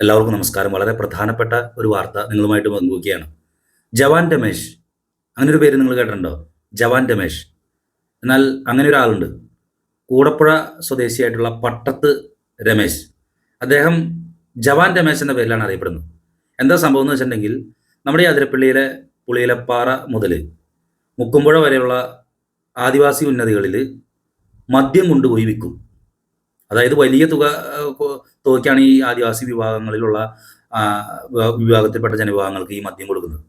എല്ലാവർക്കും നമസ്കാരം. വളരെ പ്രധാനപ്പെട്ട ഒരു വാർത്ത നിങ്ങളുമായിട്ട് പങ്കുവയ്ക്കുകയാണ് ജവാൻ രമേശ് അങ്ങനെ ഒരു പേര് നിങ്ങൾ കേട്ടിട്ടുണ്ടോ? ജവാൻ രമേശ്. എന്നാൽ അങ്ങനെ ഒരാളുണ്ട് കൂടപ്പുഴ സ്വദേശിയായിട്ടുള്ള പട്ടത്ത് രമേശ്. അദ്ദേഹം ജവാൻ രമേശ് എന്ന പേരിലാണ് അറിയപ്പെടുന്നത്. എന്താ സംഭവം എന്ന് വെച്ചിട്ടുണ്ടെങ്കിൽ നമ്മുടെ ഈ അതിരപ്പള്ളിയിലെ പുളിയിലപ്പാറ മുതൽ മുക്കുമ്പുഴ വരെയുള്ള ആദിവാസി ഉന്നതികളിൽ മദ്യം കൊണ്ടുപോയി വിൽക്കും. അതായത് വലിയ തുക തുകയ്ക്കാണ് ഈ ആദിവാസി വിഭാഗങ്ങളിലുള്ള വിഭാഗത്തിൽപ്പെട്ട ജനവിഭാഗങ്ങൾക്ക് ഈ മദ്യം കൊടുക്കുന്നത്.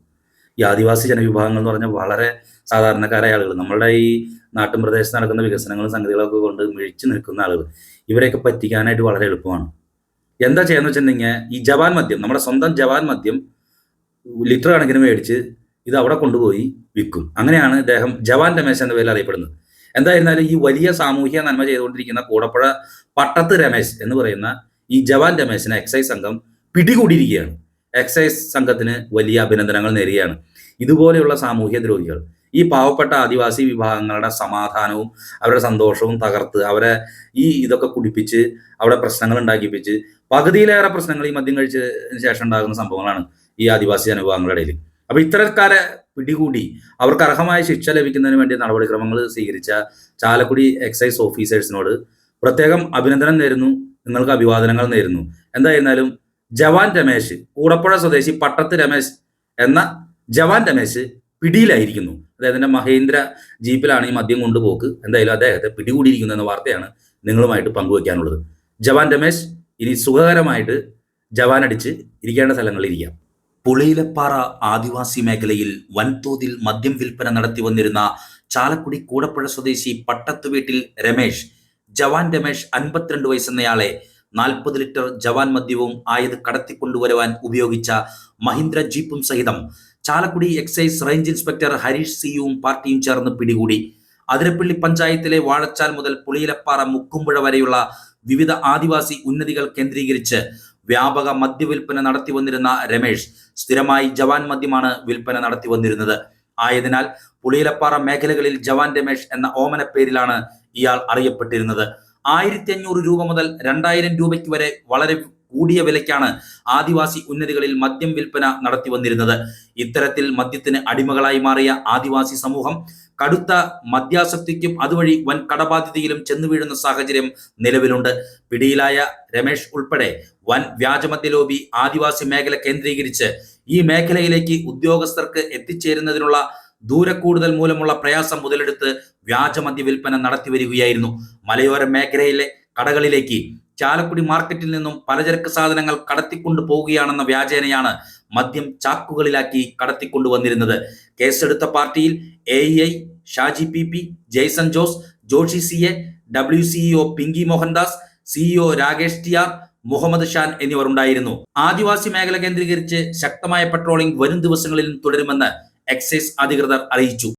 ഈ ആദിവാസി ജനവിഭാഗങ്ങൾ എന്ന് പറഞ്ഞാൽ വളരെ സാധാരണക്കാരായ ആളുകൾ. നമ്മളുടെ ഈ നാട്ടിൻ പ്രദേശത്ത് നടക്കുന്ന വികസനങ്ങളും സംഗതികളൊക്കെ കൊണ്ട് മിഴിച്ചു നിൽക്കുന്ന ആളുകൾ. ഇവരെയൊക്കെ പറ്റിക്കാനായിട്ട് വളരെ എളുപ്പമാണ്. എന്താ ചെയ്യാന്ന് വെച്ചിട്ടുണ്ടെങ്കിൽ ഈ ജവാൻ മദ്യം നമ്മുടെ സ്വന്തം ജവാൻ മദ്യം ലിറ്റർ കണക്കിന് മേടിച്ച് ഇത് അവിടെ കൊണ്ടുപോയി വിൽക്കും. അങ്ങനെയാണ് ഇദ്ദേഹം ജവാൻ രമേശ് എന്ന പേരിൽ അറിയപ്പെടുന്നത്. എന്തായിരുന്നാലും ഈ വലിയ സാമൂഹ്യ നന്മ ചെയ്തുകൊണ്ടിരിക്കുന്ന കൂടപ്പുഴ പട്ടത്ത് രമേശ് എന്ന് പറയുന്ന ഈ ജവാൻ രമേശിനെ എക്സൈസ് സംഘം പിടികൂടിയിരിക്കുകയാണ്. എക്സൈസ് സംഘത്തിന് വലിയ അഭിനന്ദനങ്ങൾ നേരുകയാണ്. ഇതുപോലെയുള്ള സാമൂഹ്യ ദ്രോഹികൾ ഈ പാവപ്പെട്ട ആദിവാസി വിഭാഗങ്ങളുടെ സമാധാനവും അവരുടെ സന്തോഷവും തകർത്ത് അവരെ ഈ ഇതൊക്കെ കുടിപ്പിച്ച് അവിടെ പ്രശ്നങ്ങൾ ഉണ്ടാക്കിപ്പിച്ച് പകുതിയിലേറെ പ്രശ്നങ്ങൾ ഈ മദ്യം കഴിച്ചതിന് ശേഷം ഉണ്ടാകുന്ന സംഭവങ്ങളാണ് ഈ ആദിവാസി ജനവിഭാഗങ്ങളുടെ ഇടയിൽ. അപ്പൊ ഇത്തരക്കാരെ പിടികൂടി. അവർക്ക് അർഹമായ ശിക്ഷ ലഭിക്കുന്നതിന് വേണ്ടി നടപടിക്രമങ്ങൾ സ്വീകരിച്ച ചാലക്കുടി എക്സൈസ് ഓഫീസേഴ്സിനോട് പ്രത്യേകം അഭിനന്ദനം നേരുന്നു. നിങ്ങൾക്ക് അഭിവാദനങ്ങൾ നേരുന്നു. എന്തായിരുന്നാലും ജവാൻ രമേശ് കൂടപ്പുഴ സ്വദേശി പട്ടത്ത് രമേശ് എന്ന ജവാൻ രമേശ് പിടിയിലായിരിക്കുന്നു. അദ്ദേഹത്തിന്റെ മഹേന്ദ്ര ജീപ്പിലാണ് ഈ മദ്യം കൊണ്ടുപോക്ക്. എന്തായാലും അദ്ദേഹത്തെ പിടികൂടിയിരിക്കുന്നു എന്ന വാർത്തയാണ് നിങ്ങളുമായിട്ട് പങ്കുവയ്ക്കാനുള്ളത് ജവാൻ രമേശ് ഇനി സുഖകരമായിട്ട് ജവാൻ അടിച്ച് ഇരിക്കേണ്ട സ്ഥലങ്ങളിൽ ഇരിക്കാം പുളിയിലപ്പാറ ആദിവാസി മേഖലയിൽ വൻതോതിൽ മദ്യം വിൽപ്പന നടത്തി വന്നിരുന്ന ചാലക്കുടി കൂടപ്പുഴ സ്വദേശി പട്ടത്ത് വീട്ടിൽ രമേശ് ജവാൻ രമേശ് അൻപത്തിരണ്ട് വയസ്സെന്നയാളെ നാൽപ്പത് ലിറ്റർ ജവാൻ മദ്യവും ആയത് കടത്തിക്കൊണ്ടുവരുവാൻ ഉപയോഗിച്ച മഹീന്ദ്ര ജീപ്പും സഹിതം Chalakudy excise range inspector Harish സിയും പാർട്ടിയും ചേർന്ന് പിടികൂടി. അതിരപ്പള്ളി പഞ്ചായത്തിലെ വാഴച്ചാൽ മുതൽ പുളിയിലപ്പാറ മുക്കുമ്പുഴ വരെയുള്ള വിവിധ ആദിവാസി ഉന്നതികൾ കേന്ദ്രീകരിച്ച് വ്യാപക മദ്യവിൽപ്പന നടത്തി വന്നിരുന്ന രമേശ് സ്ഥിരമായി ജവാൻ മദ്യമാണ് വിൽപ്പന നടത്തി വന്നിരുന്നത്. ആയതിനാൽ പുളിയിലപ്പാറ മേഖലകളിൽ ജവാൻ രമേശ് എന്ന ഓമന പേരിലാണ് ഇയാൾ അറിയപ്പെട്ടിരുന്നത്. ആയിരത്തി അഞ്ഞൂറ് രൂപ മുതൽ രണ്ടായിരം രൂപയ്ക്ക് വരെ വളരെ കൂടിയ വിലയ്ക്കാണ് ആദിവാസി ഉന്നതികളിൽ മദ്യം വിൽപ്പന നടത്തി വന്നിരുന്നത്. ഇത്തരത്തിൽ മദ്യത്തിന് അടിമകളായി മാറിയ ആദിവാസി സമൂഹം കടുത്ത മദ്യാസക്തിക്കും അതുവഴി വൻ കടബാധ്യതയിലും ചെന്നു വീഴുന്ന സാഹചര്യം നിലവിലുണ്ട്. പിടിയിലായ രമേഷ് ഉൾപ്പെടെ വൻ വ്യാജമദ്യ ലോബി ആദിവാസി മേഖല കേന്ദ്രീകരിച്ച് ഈ മേഖലയിലേക്ക് ഉദ്യോഗസ്ഥർക്ക് എത്തിച്ചേരുന്നതിനുള്ള ദൂരക്കൂടുതൽ മൂലമുള്ള പ്രയാസം മുതലെടുത്ത് വ്യാജമദ്യ വിൽപ്പന നടത്തി വരികയായിരുന്നു. മലയോര മേഖലയിലെ കടകളിലേക്ക് ചാലക്കുടി മാർക്കറ്റിൽ നിന്നും പലചരക്ക് സാധനങ്ങൾ കടത്തിക്കൊണ്ടു പോവുകയാണെന്ന വ്യാജേനയാണ് മദ്യം ചാക്കുകളിലാക്കി കടത്തിക്കൊണ്ടുവന്നിരുന്നത് കേസെടുത്ത പാർട്ടിയിൽ A I Shaji P P Jaison Jose Joshy C A W CEO Pinky Mohandas CEO Rakesh T R Muhammad Shan എന്നിവർ ഉണ്ടായിരുന്നു. ആദിവാസി മേഖല കേന്ദ്രീകരിച്ച് ശക്തമായ പട്രോളിംഗ് വരും ദിവസങ്ങളിലും തുടരുമെന്ന് എക്സൈസ് അധികൃതർ അറിയിച്ചു.